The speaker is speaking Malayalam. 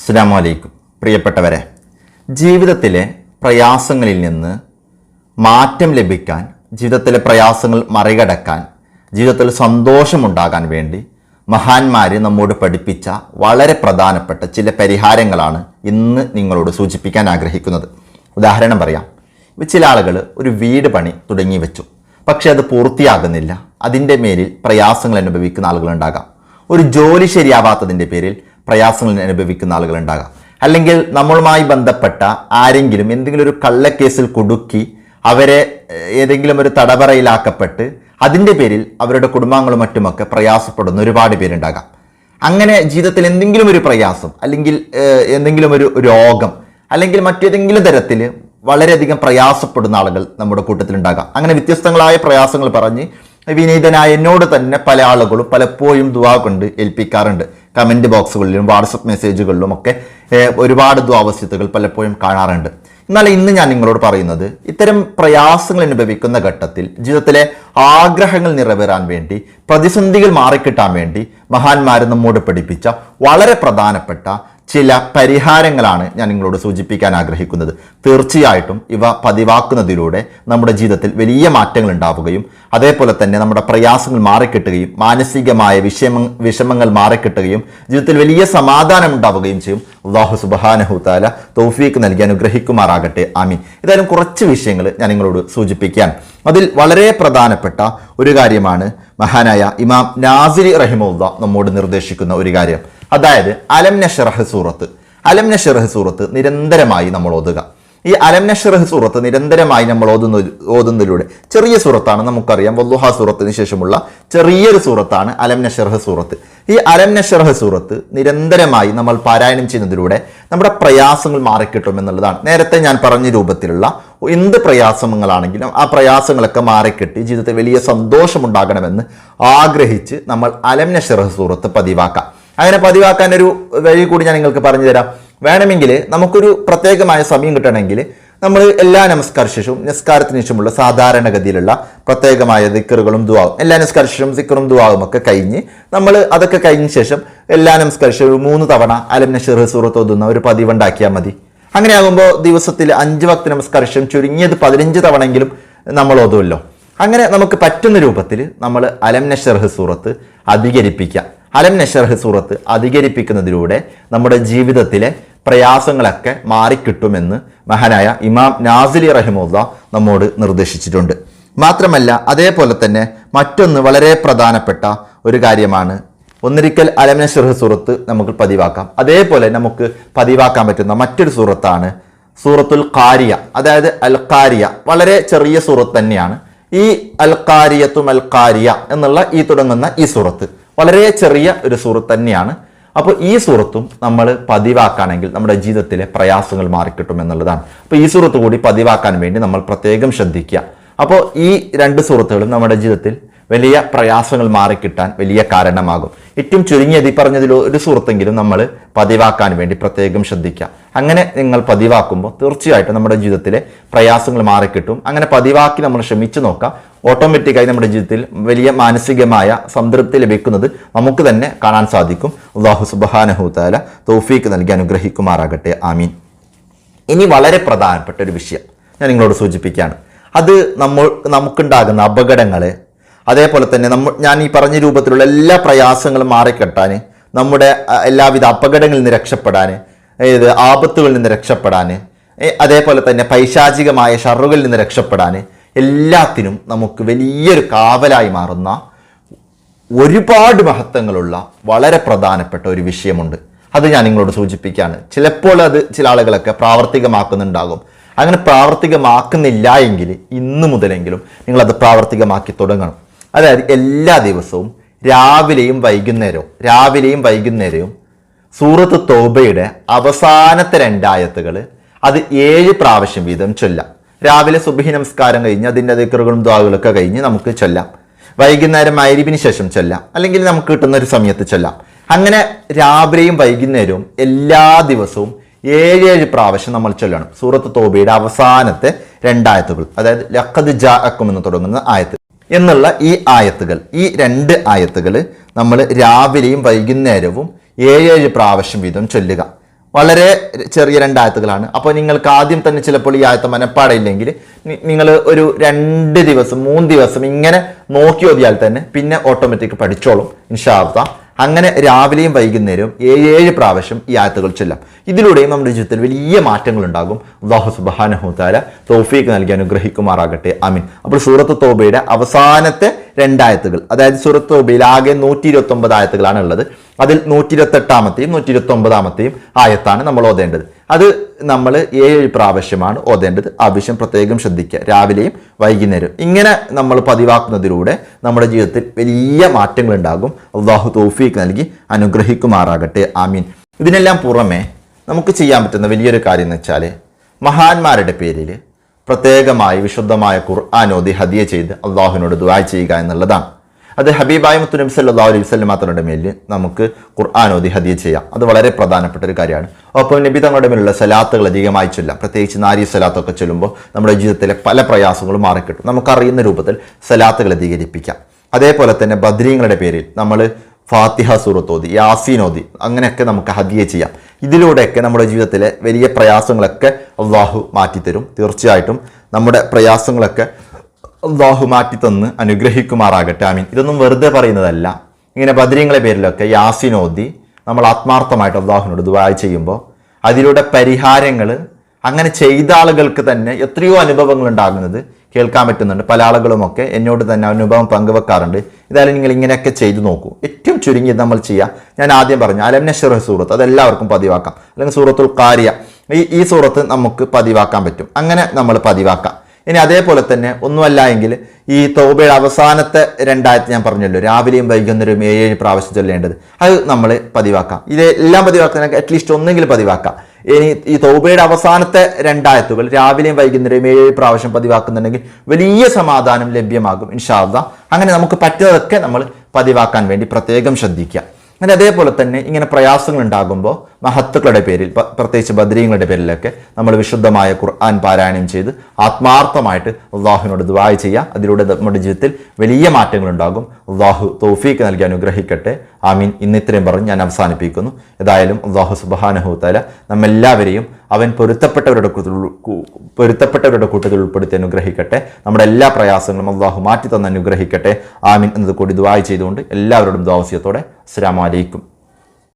അസ്സാം വലൈക്കും പ്രിയപ്പെട്ടവരെ ജീവിതത്തിലെ പ്രയാസങ്ങളിൽ നിന്ന് മാറ്റം ലഭിക്കാൻ ജീവിതത്തിലെ പ്രയാസങ്ങൾ മറികടക്കാൻ ജീവിതത്തിൽ സന്തോഷമുണ്ടാകാൻ വേണ്ടി മഹാന്മാർ നമ്മോട് പഠിപ്പിച്ച വളരെ പ്രധാനപ്പെട്ട ചില പരിഹാരങ്ങളാണ് ഇന്ന് നിങ്ങളോട് സൂചിപ്പിക്കാൻ ആഗ്രഹിക്കുന്നത്. ഉദാഹരണം പറയാം. ചില ആളുകൾ ഒരു വീട് പണി തുടങ്ങി വെച്ചു. പക്ഷേ അത് പൂർത്തിയാകുന്നില്ല. അതിന്റെ മേലിൽ പ്രയാസങ്ങൾ അനുഭവിക്കുന്ന ആളുകളുണ്ടാകാം. ഒരു ജോലി ശരിയാവാത്തതിന്റെ പേരിൽ പ്രയാസങ്ങൾ അനുഭവിക്കുന്ന ആളുകളുണ്ടാകാം. അല്ലെങ്കിൽ നമ്മളുമായി ബന്ധപ്പെട്ട ആരെങ്കിലും എന്തെങ്കിലും ഒരു കള്ളക്കേസിൽ കുടുക്കി അവരെ ഏതെങ്കിലും ഒരു തടവറയിലാക്കപ്പെട്ട് അതിന്റെ പേരിൽ അവരുടെ കുടുംബാംഗങ്ങളും മറ്റുമൊക്കെ പ്രയാസപ്പെടുന്ന ഒരുപാട് പേരുണ്ടാകാം. അങ്ങനെ ജീവിതത്തിൽ എന്തെങ്കിലും ഒരു പ്രയാസം അല്ലെങ്കിൽ എന്തെങ്കിലും ഒരു രോഗം അല്ലെങ്കിൽ മറ്റേതെങ്കിലും തരത്തിൽ വളരെയധികം പ്രയാസപ്പെടുന്ന ആളുകൾ നമ്മുടെ കൂട്ടത്തിലുണ്ടാകാം. അങ്ങനെ വ്യത്യസ്തങ്ങളായ പ്രയാസങ്ങൾ പറഞ്ഞ് വിനീതനായ എന്നോട് തന്നെ പല ആളുകളും പലപ്പോഴും ദുവാ കൊണ്ട് ഏൽപ്പിക്കാറുണ്ട്. കമന്റ് ബോക്സുകളിലും വാട്സപ്പ് മെസ്സേജുകളിലും ഒക്കെ ഒരുപാട് ദ്വാവസ്യത്തുകൾ പലപ്പോഴും കാണാറുണ്ട്. എന്നാൽ ഇന്ന് ഞാൻ നിങ്ങളോട് പറയുന്നത് ഇത്തരം പ്രയാസങ്ങൾ അനുഭവിക്കുന്ന ഘട്ടത്തിൽ ജീവിതത്തിലെ ആഗ്രഹങ്ങൾ നിറവേറാൻ വേണ്ടി പ്രതിസന്ധികൾ മാറിക്കിട്ടാൻ വേണ്ടി മഹാന്മാർ നമ്മോട് പഠിപ്പിച്ച വളരെ പ്രധാനപ്പെട്ട ചില പരിഹാരങ്ങളാണ് ഞാൻ നിങ്ങളോട് സൂചിപ്പിക്കാൻ ആഗ്രഹിക്കുന്നത്. തീർച്ചയായിട്ടും ഇവ പതിവാക്കുന്നതിലൂടെ നമ്മുടെ ജീവിതത്തിൽ വലിയ മാറ്റങ്ങൾ ഉണ്ടാവുകയും അതേപോലെ തന്നെ നമ്മുടെ പ്രയാസങ്ങൾ മാറിക്കിട്ടുകയും മാനസികമായ വിഷമ വിഷമങ്ങൾ മാറിക്കിട്ടുകയും ജീവിതത്തിൽ വലിയ സമാധാനം ഉണ്ടാവുകയും ചെയ്യും. അള്ളാഹു സുബാനഹുത്താല തൗഫീക്ക് നൽകി അനുഗ്രഹിക്കുമാറാകട്ടെ. ആമീൻ. ഏതായാലും കുറച്ച് വിഷയങ്ങൾ ഞാൻ നിങ്ങളോട് സൂചിപ്പിക്കാൻ അതിൽ വളരെ പ്രധാനപ്പെട്ട ഒരു കാര്യമാണ് മഹാനായ ഇമാം നാസിരി റഹിമുല്ല നമ്മോട് നിർദ്ദേശിക്കുന്ന ഒരു കാര്യം. അതായത് അലം നഷറഹ് സൂറത്ത്. അലം നഷറഹ് സൂറത്ത് നിരന്തരമായി നമ്മൾ ഓതുക. ഈ അലം നഷറഹ് സൂറത്ത് നിരന്തരമായി നമ്മൾ ഓതുന്ന ഓതുന്നതിലൂടെ ചെറിയ സൂറത്താണ് നമുക്കറിയാം. വല്ലുഹ സൂറത്തിന് ശേഷമുള്ള ചെറിയൊരു സൂറത്താണ് അലം നഷറഹ് സൂറത്ത്. ഈ അലം നഷറഹ് സൂറത്ത് നിരന്തരമായി നമ്മൾ പാരായണം ചെയ്യുന്നതിലൂടെ നമ്മുടെ പ്രയാസങ്ങൾ മാറിക്കിട്ടും എന്നുള്ളതാണ്. നേരത്തെ ഞാൻ പറഞ്ഞ രൂപത്തിലുള്ള എന്ത് പ്രയാസങ്ങളാണെങ്കിലും ആ പ്രയാസങ്ങളൊക്കെ മാറിക്കിട്ടി ജീവിതത്തിൽ വലിയ സന്തോഷമുണ്ടാകണമെന്ന് ആഗ്രഹിച്ച് നമ്മൾ അലം നഷറഹ് സൂറത്ത് പതിവാക്കാം. അങ്ങനെ പതിവാക്കാൻ ഒരു വഴി കൂടി ഞാൻ നിങ്ങൾക്ക് പറഞ്ഞു തരാം വേണമെങ്കിൽ നമുക്കൊരു പ്രത്യേകമായ സമയം കിട്ടണമെങ്കിൽ നമ്മൾ എല്ലാ നമസ്കാര ശേഷവും നിസ്കാരത്തിന് ശേഷമുള്ള സാധാരണഗതിയിലുള്ള പ്രത്യേകമായ ദിക്കറുകളും ദുവാവും എല്ലാ നിസ്കാര ശേഷവും ദിക്കറും ദുവാവും ഒക്കെ കഴിഞ്ഞ് നമ്മൾ അതൊക്കെ കഴിഞ്ഞ ശേഷം എല്ലാ നമസ്കാര ശേഷവും മൂന്ന് തവണ അലം നഷീർ സൂറത്ത് ഓതുന്ന ഒരു പതിവുണ്ടാക്കിയാൽ മതി. അങ്ങനെയാകുമ്പോൾ ദിവസത്തിൽ അഞ്ച് ഭക്ത നമസ്കാര ശേഷം ചുരുങ്ങിയത് പതിനഞ്ച് തവണയെങ്കിലും നമ്മൾ ഓതുമല്ലോ അങ്ങനെ നമുക്ക് പറ്റുന്ന രൂപത്തിൽ നമ്മൾ അലം നഷർഹ് സൂറത്ത് അധികരിപ്പിക്കാം അലം നഷർഹ് സൂറത്ത് അധികരിപ്പിക്കുന്നതിലൂടെ നമ്മുടെ ജീവിതത്തിലെ പ്രയാസങ്ങളൊക്കെ മാറിക്കിട്ടുമെന്ന് മഹാനായ ഇമാം നാസിലി റഹിമുല്ല നമ്മോട് നിർദ്ദേശിച്ചിട്ടുണ്ട്. മാത്രമല്ല അതേപോലെ തന്നെ മറ്റൊന്ന് വളരെ പ്രധാനപ്പെട്ട ഒരു കാര്യമാണ്. ഒന്നിരിക്കൽ അലമിന നഷർഹ് സൂറത്ത് നമുക്ക് പതിവാക്കാം. അതേപോലെ നമുക്ക് പതിവാക്കാൻ പറ്റുന്ന മറ്റൊരു സൂറത്താണ് സൂറത്തുൽ കാരിയ അതായത് അൽ കാരിയ വളരെ ചെറിയ സൂറത്ത് തന്നെയാണ്. ഈ അൽ കാരിയത്തും അൽ കാരിയ എന്നുള്ള ഈ തുടങ്ങുന്ന ഈ സൂറത്ത് വളരെ ചെറിയ ഒരു സൂറത്ത് തന്നെയാണ്. അപ്പോൾ ഈ സൂറത്തും നമ്മൾ പതിവാക്കുകയാണെങ്കിൽ നമ്മുടെ ജീവിതത്തിലെ പ്രയാസങ്ങൾ മാറിക്കിട്ടും എന്നുള്ളതാണ്. അപ്പോൾ ഈ സൂറത്ത് കൂടി പതിവാക്കാൻ വേണ്ടി നമ്മൾ പ്രത്യേകം ശ്രദ്ധിക്കുക. അപ്പോൾ ഈ രണ്ട് സുഹൃത്തുക്കളും നമ്മുടെ ജീവിതത്തിൽ വലിയ പ്രയാസങ്ങൾ മാറിക്കിട്ടാൻ വലിയ കാരണമാകും. ഏറ്റവും ചുരുങ്ങിയത് ഈ പറഞ്ഞതിൽ ഒരു സുഹൃത്തെങ്കിലും നമ്മൾ പതിവാക്കാൻ വേണ്ടി പ്രത്യേകം ശ്രദ്ധിക്കുക. അങ്ങനെ നിങ്ങൾ പതിവാക്കുമ്പോൾ തീർച്ചയായിട്ടും നമ്മുടെ ജീവിതത്തിലെ പ്രയാസങ്ങൾ മാറിക്കിട്ടും. അങ്ങനെ പതിവാക്കി നമ്മൾ ശ്രമിച്ചു നോക്കാം. ഓട്ടോമാറ്റിക്കായി നമ്മുടെ ജീവിതത്തിൽ വലിയ മാനസികമായ സംതൃപ്തി ലഭിക്കുന്നത് നമുക്ക് തന്നെ കാണാൻ സാധിക്കും. അള്ളാഹു സുബാനഹുത്താല തൗഫീക്ക് നൽകി അനുഗ്രഹിക്കുമാറാകട്ടെ. ആമീൻ. ഇനി വളരെ പ്രധാനപ്പെട്ട ഒരു വിഷയം ഞാൻ നിങ്ങളോട് സൂചിപ്പിക്കുകയാണ്. അത് നമ്മൾ നമുക്കുണ്ടാകുന്ന അപകടങ്ങൾ അതേപോലെ തന്നെ നമ്മൾ ഞാൻ ഈ പറഞ്ഞ രൂപത്തിലുള്ള എല്ലാ പ്രയാസങ്ങളും മാറിക്കെട്ടാൻ നമ്മുടെ എല്ലാവിധ അപകടങ്ങളിൽ നിന്ന് രക്ഷപ്പെടാൻ ഏത് ആപത്തുകളിൽ നിന്ന് രക്ഷപ്പെടാൻ അതേപോലെ തന്നെ പൈശാചികമായ ഷറുകളിൽ നിന്ന് രക്ഷപ്പെടാൻ എല്ലാത്തിനും നമുക്ക് വലിയൊരു കാവലായി മാറുന്ന ഒരുപാട് മഹത്വങ്ങളുള്ള വളരെ പ്രധാനപ്പെട്ട ഒരു വിഷയമുണ്ട്. അത് ഞാൻ നിങ്ങളോട് സൂചിപ്പിക്കുകയാണ് ചിലപ്പോൾ അത് ചില ആളുകളൊക്കെ പ്രാവർത്തികമാക്കുന്നുണ്ടാകും. അങ്ങനെ പ്രാവർത്തികമാക്കുന്നില്ല എങ്കിൽ ഇന്നു മുതലെങ്കിലും നിങ്ങളത് പ്രാവർത്തികമാക്കി തുടങ്ങണം. അതായത് എല്ലാ ദിവസവും രാവിലെയും വൈകുന്നേരവും രാവിലെയും വൈകുന്നേരവും സൂറത്ത് തോബയുടെ അവസാനത്തെ രണ്ടായത്തുകൾ അത് ഏഴ് പ്രാവശ്യം വീതം ചൊല്ലാം. രാവിലെ സുബഹി നമസ്കാരം കഴിഞ്ഞ് അതിന്റെ ദിക്കറുകളും ദ്വാകളൊക്കെ കഴിഞ്ഞ് നമുക്ക് ചൊല്ലാം. വൈകുന്നേരം മൈരിവിന് ശേഷം ചൊല്ലാം. അല്ലെങ്കിൽ നമുക്ക് കിട്ടുന്ന ഒരു സമയത്ത് ചൊല്ലാം. അങ്ങനെ രാവിലെയും വൈകുന്നേരവും എല്ലാ ദിവസവും ഏഴ് ഏഴ് പ്രാവശ്യം നമ്മൾ ചൊല്ലണം. സൂറത്ത് തോബയുടെ അവസാനത്തെ രണ്ടായത്തുകൾ. അതായത് ലഖദ് ജാ എന്ന് തുടങ്ങുന്ന ആയത്ത്. എന്നുള്ള ഈ ആയത്തുകൾ ഈ രണ്ട് ആയത്തുകൾ നമ്മൾ രാവിലെയും വൈകുന്നേരവും ഏഴേഴ് പ്രാവശ്യം വീതം ചൊല്ലുക. വളരെ ചെറിയ രണ്ടായത്തുകളാണ് അപ്പോൾ നിങ്ങൾക്ക് ആദ്യം തന്നെ ചിലപ്പോൾ ഈ ആയത്ത് മനപ്പാടയില്ലെങ്കിൽ നിങ്ങൾ ഒരു രണ്ട് ദിവസം മൂന്ന് ദിവസം ഇങ്ങനെ നോക്കി ഓതിയാൽ തന്നെ പിന്നെ ഓട്ടോമാറ്റിക് പഠിച്ചോളും ഇൻഷാർത്ത അങ്ങനെ രാവിലെയും വൈകുന്നേരവും ഏഴ് പ്രാവശ്യം ഈ ആയത്തുകൾ ചൊല്ലാം. ഇതിലൂടെയും നമ്മുടെ ജീവിതത്തിൽ വലിയ മാറ്റങ്ങൾ ഉണ്ടാകും അള്ളാഹു സുബാനഹുത്താല തോഫീക്ക് നൽകി അനുഗ്രഹിക്കുമാറാകട്ടെ. അമീൻ അപ്പോൾ സൂറത്ത് തോബയുടെ അവസാനത്തെ രണ്ടായത്തുകൾ. അതായത് സുഹൃത്ത് തോബയിൽ ആകെ നൂറ്റി ഇരുപത്തി ഒമ്പത് ആയത്തുകളാണ് ഉള്ളത് അതിൽ നൂറ്റി ഇരുപത്തെട്ടാമത്തെയും നൂറ്റി ഇരുപത്തി ഒമ്പതാമത്തെയും ആയത്താണ് നമ്മൾ ഓതേണ്ടത്. അത് നമ്മൾ ഏഴ് പ്രാവശ്യമാണ് ഓതേണ്ടത്. ആവശ്യം പ്രത്യേകം ശ്രദ്ധിക്കുക. രാവിലെയും വൈകുന്നേരം ഇങ്ങനെ നമ്മൾ പതിവാക്കുന്നതിലൂടെ നമ്മുടെ ജീവിതത്തിൽ വലിയ മാറ്റങ്ങൾ ഉണ്ടാകും അള്ളാഹു തൗഫീഖ് നൽകി അനുഗ്രഹിക്കുമാറാകട്ടെ. ആമീൻ. ഇതിനെല്ലാം പുറമെ നമുക്ക് ചെയ്യാൻ പറ്റുന്ന വലിയൊരു കാര്യം എന്ന് വെച്ചാൽ മഹാന്മാരുടെ പേരിൽ പ്രത്യേകമായി വിശുദ്ധമായ ഖുർആൻ ഓതി ഹദിയ ചെയ്ത് അള്ളാഹുവിനോട് ദുആ ചെയ്യുക എന്നുള്ളതാണ്. അത് ഹബീബായ മുത്തു നബി സല്ലല്ലാഹു അലൈഹി വസ്ലം മാത്രയുടെ മേലിൽ നമുക്ക് ഖുർആാനോദി ഹദിയ ചെയ്യാം. അത് വളരെ പ്രധാനപ്പെട്ട ഒരു കാര്യമാണ്. ഒപ്പം നബി തങ്ങളുടെ മേലുള്ള സലാത്തുകൾ അധികമായി ചൊല്ലാം. പ്രത്യേകിച്ച് നാരി സലാത്തൊക്കെ ചൊല്ലുമ്പോൾ നമ്മുടെ ജീവിതത്തിലെ പല പ്രയാസങ്ങളും മാറിക്കിട്ടും. നമുക്കറിയുന്ന രൂപത്തിൽ സലാത്തുകൾ അധികരിപ്പിക്കാം. അതേപോലെ തന്നെ ബദ്രീങ്ങളുടെ പേരിൽ നമ്മൾ ഫാത്തിഹ സൂറത്ത് ഓതി യാസീൻ ഓതി അങ്ങനെയൊക്കെ നമുക്ക് ഹദിയ ചെയ്യാം. ഇതിലൂടെയൊക്കെ നമ്മുടെ ജീവിതത്തിലെ വലിയ പ്രയാസങ്ങളൊക്കെ അള്ളാഹു മാറ്റിത്തരും. തീർച്ചയായിട്ടും നമ്മുടെ പ്രയാസങ്ങളൊക്കെ അള്ളാഹു മാറ്റിത്തന്ന് അനുഗ്രഹിക്കുമാറാകട്ടെ. ആമീൻ. ഇതൊന്നും വെറുതെ പറയുന്നതല്ല. ഇങ്ങനെ ബദ്രീങ്ങളെ പേരിലൊക്കെ യാസീൻ ഓതി നമ്മൾ ആത്മാർത്ഥമായിട്ട് അള്ളാഹുവിനോട് ദുആ ചെയ്യുമ്പോൾ അതിലൂടെ പരിഹാരങ്ങൾ അങ്ങനെ ചെയ്ത ആളുകൾക്ക് തന്നെ എത്രയോ അനുഭവങ്ങൾ ഉണ്ടാകുന്നത് കേൾക്കാൻ പറ്റുന്നുണ്ട്. പല ആളുകളുമൊക്കെ എന്നോട് തന്നെ അനുഭവം പങ്കുവെക്കാറുണ്ട്. ഇതായാലും നിങ്ങൾ ഇങ്ങനെയൊക്കെ ചെയ്തു നോക്കൂ. ഏറ്റവും ചുരുങ്ങിയത് നമ്മൾ ചെയ്യുക ഞാൻ ആദ്യം പറഞ്ഞു അലംനഷർ സൂറത്ത് അതെല്ലാവർക്കും പതിവാക്കാം. അല്ലെങ്കിൽ സൂറത്തുൽ കാരിയ ഈ ഈ സൂറത്ത് നമുക്ക് പതിവാക്കാൻ പറ്റും. അങ്ങനെ നമ്മൾ പതിവാക്കാം. ഇനി അതേപോലെ തന്നെ ഒന്നുമല്ല എങ്കിൽ ഈ തോബയുടെ അവസാനത്തെ രണ്ടായിരത്തി ഞാൻ പറഞ്ഞല്ലോ രാവിലെയും വൈകുന്നേരവും ഏഴ് പ്രാവശ്യം ചൊല്ലേണ്ടത്. അത് നമ്മൾ പതിവാക്കാം. ഇതെല്ലാം പതിവാക്കാൻ അറ്റ്ലീസ്റ്റ് ഒന്നെങ്കിലും പതിവാക്കാം. ഇനി ഈ തൗബയുടെ അവസാനത്തെ രണ്ടായത്തുകൾ രാവിലെയും വൈകുന്നേരം ഏഴ് പ്രാവശ്യം പതിവാക്കുന്നുണ്ടെങ്കിൽ വലിയ സമാധാനം ലഭ്യമാകും ഇൻഷാല്ല അങ്ങനെ നമുക്ക് പറ്റുന്നതൊക്കെ നമ്മൾ പതിവാക്കാൻ വേണ്ടി പ്രത്യേകം ശ്രദ്ധിക്കുക. അങ്ങനെ അതേപോലെ തന്നെ ഇങ്ങനെ പ്രയാസങ്ങൾ ഉണ്ടാകുമ്പോൾ മഹത്തുക്കളുടെ പേരിൽ പ്രത്യേകിച്ച് ബദ്രീങ്ങളുടെ പേരിലൊക്കെ നമ്മൾ വിശുദ്ധമായ ഖുർആൻ പാരായണം ചെയ്ത് ആത്മാർത്ഥമായിട്ട് അള്ളാഹുവിനോട് ദുബായ് ചെയ്യുക അതിലൂടെ നമ്മുടെ ജീവിതത്തിൽ വലിയ മാറ്റങ്ങൾ ഉണ്ടാകും അള്ളാഹു തൗഫീക്ക് നൽകി അനുഗ്രഹിക്കട്ടെ. ആമീൻ. ഇന്ന് ഇത്രയും പറഞ്ഞ് ഞാൻ അവസാനിപ്പിക്കുന്നു. ഏതായാലും അള്ളാഹു സുബാനഹുത്തല നമ്മെല്ലാവരെയും അവൻ പൊരുത്തപ്പെട്ടവരുടെ കൂട്ടത്തിൽ പൊരുത്തപ്പെട്ടവരുടെ കൂട്ടത്തിൽ ഉൾപ്പെടുത്തി അനുഗ്രഹിക്കട്ടെ. നമ്മുടെ എല്ലാ പ്രയാസങ്ങളും അള്ളാഹു മാറ്റി തന്ന് അനുഗ്രഹിക്കട്ടെ. ആമീൻ എന്നത് കൂടി ദുബായ് ചെയ്തുകൊണ്ട് എല്ലാവരോടും ദ്വാവസ്യത്തോടെ അസ്സാം വലൈക്കും